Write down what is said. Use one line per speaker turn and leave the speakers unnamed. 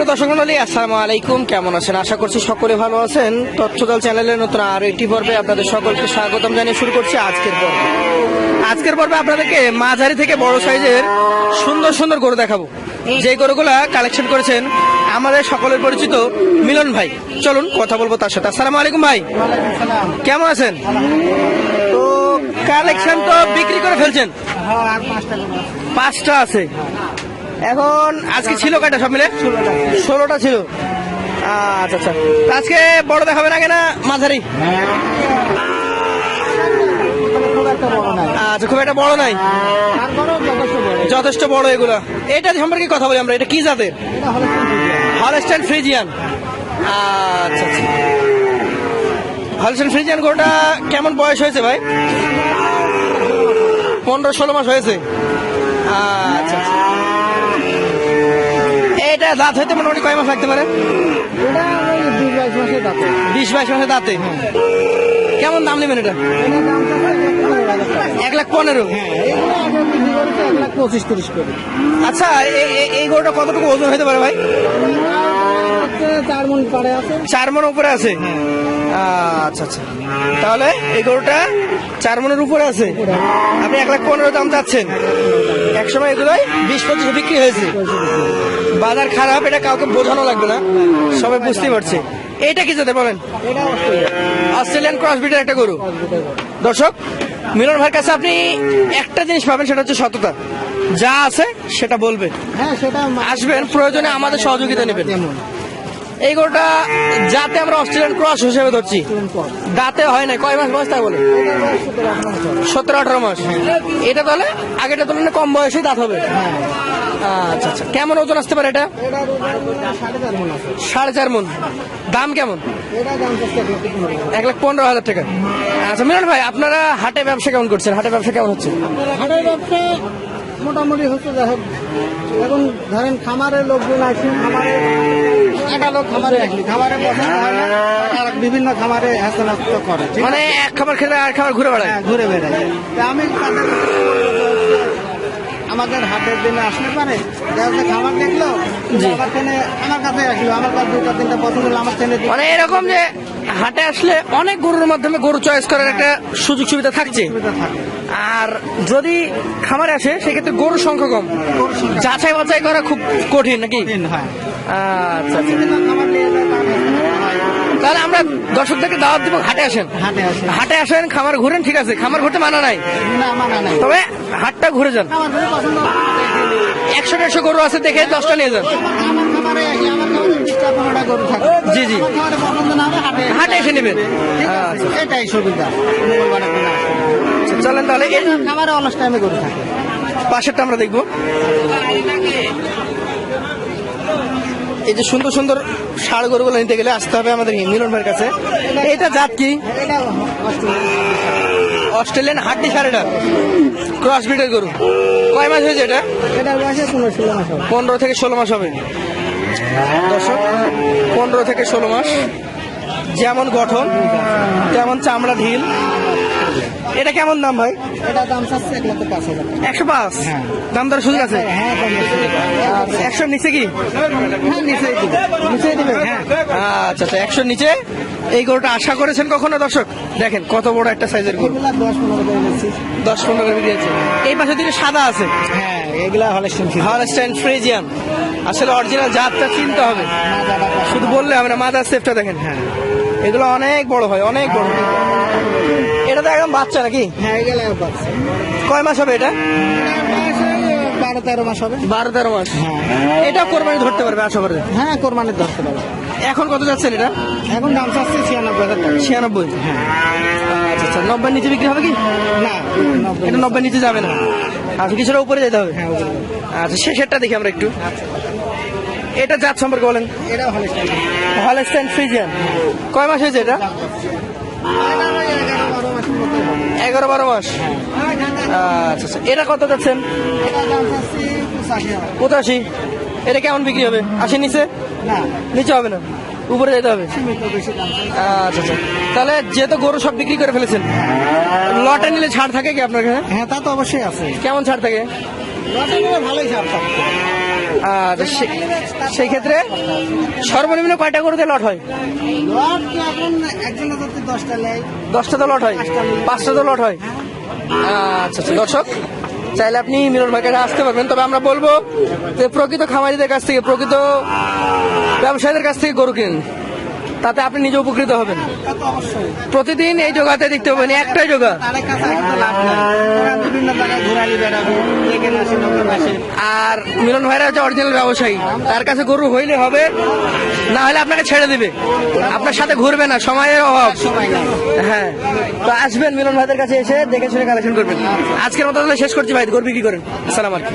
সুপ্রিয় দর্শক মন্ডলী আসসালামু আলাইকুম। কেমন আছেন? আশা করছি সকলে ভালো আছেন। তথ্যদল চ্যানেলের নতুন আরও একটি পর্বে আপনাদের সকলকে স্বাগতম জানিয়ে শুরু করছি আজকের পর্ব। আজকের পর্বে আপনাদেরকে মাঝারি থেকে বড় সাইজের সুন্দর সুন্দর গরু দেখাবো। যে গরুগুলা কালেকশন করেছেন আমাদের সকলের পরিচিত মিলন ভাই। চলুন কথা বলব তার সাথে। আসসালামু আলাইকুম ভাই। কেমন আছেন? তো কালেকশন তো বিক্রি করে ফেলছেন? পাঁচটা আছে। এখন আজকে ছিল কয়টা সব মিলে? ষোলোটা। ছিল। আচ্ছা আচ্ছা। আজকে বড় দেখাবে না মাঝারি? আচ্ছা খুব একটা বড় নাই। যথেষ্ট বড় এগুলো। এটা সম্পর্কে কথা বলি আমরা। এটা কি জাতের? Holstein Friesian. আচ্ছা আচ্ছা। হলস্টাইন ফ্রিজিয়ান গরুটা কেমন বয়স হয়েছে ভাই? পনেরো ষোলো মাস হয়েছে। আচ্ছা দাঁত হইতে মোটামুটি কয় মাস লাগতে পারে? বিশ বাইশ মাসে দাঁতে। কেমন দাম নেবেন এটা? এক লাখ পনেরো
পঁচিশ তিরিশ করে।
আচ্ছা এই- গরুটা কতটুকু ওজন হতে পারে ভাই?
চার মন আছে।
চার মন উপরে আছে? আচ্ছা আচ্ছা। তাহলে এই গরুটা চার মনের উপরে আছে? আপনি এক লাখ পনেরো দাম চাচ্ছেন। এক সময় এগুলোই বিশ পঁচিশ বিক্রি হয়েছে। বাজার খারাপ এটা কাউকে বোঝানো লাগবে না। সবাই বুঝতেই পারছে। এটা কি যেতে বলেন? অস্ট্রেলিয়ান ক্রস ব্রিডের একটা গরু। দর্শক মিলন ভাইয়ের কাছে আপনি একটা জিনিস পাবেন সেটা হচ্ছে সততা। যা আছে সেটা বলবে
হ্যাঁ সেটা
আসবেন প্রয়োজনে আমাদের সহযোগিতা নেবেন। এই গরুটা যাতে আমরা অস্ট্রেলিয়ান ক্রস হিসেবে ধরছি। দাঁতে হয় না কয় মাস বয়স তাই বলে সতেরো আঠারো মাস। এটা তাহলে আগেটা তুলনায় কম বয়সে দাঁত হবে। আচ্ছা আচ্ছা। কেমন ওজন আসতে পারে এটা?
সাড়ে চার মন।
দাম কেমন? এক লাখ পনেরো হাজার টাকা। আচ্ছা মিলন ভাই আপনারা হাটে ব্যবসা কেমন করছেন? হাটে ব্যবসা কেমন হচ্ছে?
হাটের ব্যবসা মোটামুটি হচ্ছে যাই হোক। এখন ধরেন খামারের লোকজন আছে খামারে একটা লোক খামারে আসলি খামারে বিভিন্ন খামারে হাসনাস্ত করে
মানে এক খাবার খেলে আর খাবার ঘুরে বেড়ায়?
হ্যাঁ, ঘুরে বেড়ায়। আমি আমাদের হাটের দিনে আসলে পারে। যাচ্ছে খাবার দেখল আমার ট্রেনে আমার কাছে আসলো আমার কাছে দুটা তিনটা পছন্দ হলো আমার ট্রেনে
মানে এরকম যে হাটে আসলে অনেক গরুর মাধ্যমে গরু চয়েস করার একটা সুযোগ সুবিধা থাকছে। আর যদি খামারে আসে সেক্ষেত্রে গরুর সংখ্যা কম। যাচাই বাছাই করা খুব কঠিন নাকি?
হয়।
আচ্ছা আচ্ছা
বিভিন্ন খাবার নিয়ে যায় তার হয়।
তাহলে আমরা দর্শকদেরকে দাওয়াত দিব হাটে আসেন।
হাটে আসে
হাটে আসেন খামার ঘুরেন ঠিক আছে। খামার ঘুরতে মানা নাই।
না মানা নাই।
তবে হাটটা ঘুরে যান। একশো দেড়শো গরু আছে দেখে দশটা নিয়ে যান। জি, জি।
হাটে
এসে নেবেন।
এটাই সুবিধা।
আচ্ছা, চলেন তাহলে
খাবারে অলস টাইমে গরু থাকে।
পাশেরটা আমরা দেখব। এই যে সুন্দর সুন্দর ষাড় গরুগুলো নিতে গেলে আসতে হবে আমাদের মিলন ভাইয়ের কাছে। এটা জাত কি? অস্ট্রেলিয়ান হাড্ডি এটা। ক্রস ব্রিডের গরু। কয় মাস হয়েছে এটা?
পনেরো
থেকে ষোলো মাস হবে। দর্শক পনেরো থেকে ষোলো মাস। যেমন গঠন তেমন চামড়া ঢিল এটা কেমন দাম ভাই?
এটা দাম চাচ্ছে এক লক্ষ পাঁচ হাজার
একশো পাঁচ?
হ্যাঁ।
দাম দর সুযোগ আছে?
হ্যাঁ কম বেশি।
আচ্ছা, একশোর নিচে কি?
হ্যাঁ হ্যাঁ।
আচ্ছা আচ্ছা একশোর নিচে? এই গরুটা আশা করেছেন কখনো দর্শক? দেখেন কত বড় একটা সাইজের গরু।
দশ পনেরো
দিয়েছে। এই পাশে দিকে সাদা আছে।
হ্যাঁ এগুলা
হলস্টাইন ফ্রিজিয়ান আসলে অরিজিনাল জাতটা চিনতে হবে। শুধু বললে না মাদার সেফটা দেখেন। হ্যাঁ। এগুলো অনেক বড় হয় অনেক বড়। এটা তো একদম বাচ্চা নাকি?
হ্যাঁ
কয় মাস হবে এটা?
বারো তেরো মাস হবে।
বারো তেরো মাস।
হ্যাঁ।
এটা কোরবানি ধরতে পারবে আশা করে।
হ্যাঁ কোরবানির ধরতে পারবে।
এখন কত যাচ্ছেন এটা?
এখন দাম চাচ্ছে ছিয়ানব্বই হাজার টাকা।
ছিয়ানব্বই। আচ্ছা আচ্ছা নব্বই নিচে বিক্রি হবে কি?
না
এটা নব্বই নিচে। যাবে না। আচ্ছা কিছুটা উপরে যেতে হবে।
হ্যাঁ
আচ্ছা শেষেরটা দেখি আমরা একটু। এটা জাত সম্পর্কে বলেন। Holstein Friesian. কয় মাস হয়েছে এটা? এগারো বারো মাস। আচ্ছা আচ্ছা। এটা কত যাচ্ছেন? পঁচাশি। এটা কেমন বিক্রি হবে? আশি নিচে? নিচে হবে না। উপরে যেতে হবে? আচ্ছা আচ্ছা। তাহলে যেহেতু গরু সব বিক্রি করে ফেলেছেন লটে নিলে ছাড় থাকে কি আপনার কাছে
হ্যাঁ তা তো অবশ্যই আছে।
কেমন ছাড় থাকে?
লটে নিলে ভালোই ছাড় থাকতো
আর সেই ক্ষেত্রে সর্বনিম্ন কয়টা গরুতে লট হয়?
দশটা
তো লট হয়? পাঁচটা তো লট হয়? আচ্ছা আচ্ছা দর্শক চাইলে আপনি মিলন ভাইয়ের কাছে আসতে পারবেন। তবে আমরা বলব যে প্রকৃত খামারিদের কাছ থেকে প্রকৃত ব্যবসায়ীদের কাছ থেকে গরু কিনুন। তাতে আপনি নিজে উপকৃত হবেন। প্রতিদিন এই যোগাতে দেখতে পাবেন, একটাই
আসে
আর মিলন ভাইরা হচ্ছে অরিজিনাল ব্যবসায়ী। তার কাছে গরু হইলে হবে, না হলে আপনাকে ছেড়ে দিবে। আপনার সাথে ঘুরবে না, সময়ের অভাব। হ্যাঁ। তো আসবেন মিলন ভাইদের কাছে এসে দেখে শুনে কালেকশন করবেন। আজকের মতো শেষ করছি ভাই, গরু বিক্রি করেন। আসসালাম আলাইকুম।